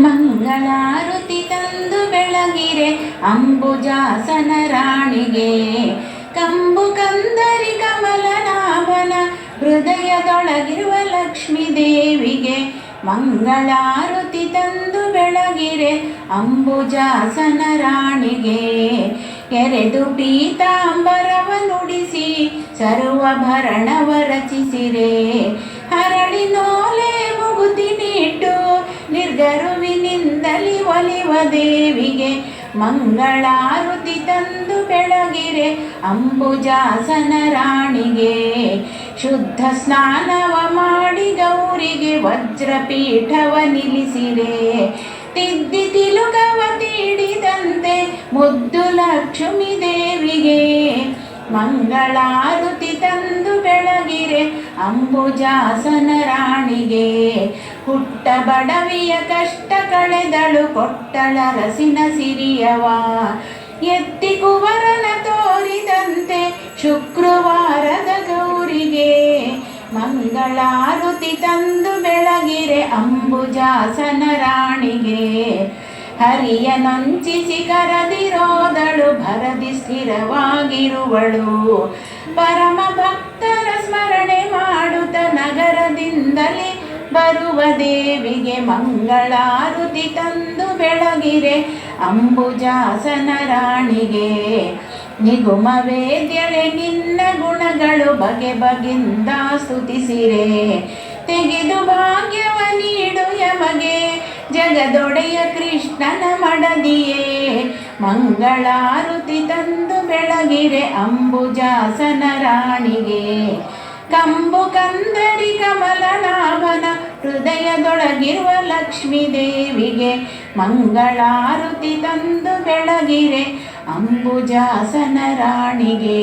ಮಂಗಳಾರುತಿ ತಂದು ಬೆಳಗಿರೆ ಅಂಬುಜಾಸನ ರಾಣಿಗೆ. ಕಂಬು ಕಂದರಿ ಕಮಲನಾಭನ ಹೃದಯದೊಳಗಿರುವ ಲಕ್ಷ್ಮೀ ದೇವಿಗೆ ಮಂಗಳಾರುತಿ ತಂದು ಬೆಳಗಿರೆ ಅಂಬುಜಾಸನ ರಾಣಿಗೆ. ಕೆರೆದು ಪೀತಾಂಬರವ ನುಡಿಸಿ ಸರ್ವಭರಣವ ರಚಿಸಿರೆ. ಹರಳಿ ನೋಲೆ ಮುಗುತಿ ನೀಟು ನಿರ್ಗರುವಿನಿಂದಲಿ ಒಲಿವ ದೇವಿಗೆ ಮಂಗಳಾರುತಿ ತಂದು ಬೆಳಗಿರೆ ಅಂಬುಜಾಸನ ರಾಣಿಗೆ. ಶುದ್ಧ ಸ್ನಾನವ ಮಾಡಿ ಗೌರಿಗೆ ವಜ್ರಪೀಠವ ನಿಲ್ಲಿಸಿರೆ. ತಿದ್ದಿ ತಿಲುಕವ ತೀಡಿದಂತೆ ಮುದ್ದು ಲಕ್ಷ್ಮಿ ದೇವಿಗೆ ಮಂಗಳಾರುತಿ ತಂದು ಬೆಳಗಿರೆ ಅಂಬುಜಾಸನ ರಾಣಿಗೆ. ಹುಟ್ಟ ಬಡವಿಯ ಕಷ್ಟ ಕಳೆದಳು ಕೊಟ್ಟಳ ರಸಿನ ಸಿರಿಯವ. ಎತ್ತಿ ಕುವರನ ತೋರಿದಂತೆ ಶುಕ್ರವಾರದ ಗೌರಿಗೆ ಮಂಗಳಾರುತಿ ತಂದು ಬೆಳಗಿರೆ ಅಂಬುಜಾಸನ ರಾಣಿಗೆ. ಹರಿಯ ನೊಂಚಿಸಿ ಕರದಿರೋದಳು ಭರದಿ ಸ್ಥಿರವಾಗಿರುವಳು. ಪರಮ ಭಕ್ತರ ಸ್ಮರಣೆ ದೇವಿಗೆ ಮಂಗಳಾರುತಿ ತಂದು ಬೆಳಗಿರೆ ಅಂಬುಜಾಸನ ರಾಣಿಗೆ. ನಿಗುಮ ವೇದ್ಯಳೆ ನಿನ್ನ ಗುಣಗಳು ಬಗೆ ಬಗೆಯಿಂದ ಸ್ತುತಿಸಿರೆ. ತೆಗೆದು ಭಾಗ್ಯವ ನೀಡು ಯಮಗೆ, ಜಗದೊಡೆಯ ಕೃಷ್ಣನ ಮಡದಿಯೇ. ಮಂಗಳಾರುತಿ ತಂದು ಬೆಳಗಿರೆ ಅಂಬುಜಾಸನ ರಾಣಿಗೆ. ಕಂಬು ಕಂದರಿ ಕಮಲನಾಭನ ಹೃದಯದೊಳಗಿರುವ ಲಕ್ಷ್ಮೀ ದೇವಿಗೆ ಮಂಗಳಾರುತಿ ತಂದು ಬೆಳಗಿರೆ ಅಂಬುಜಾಸನ ರಾಣಿಗೆ.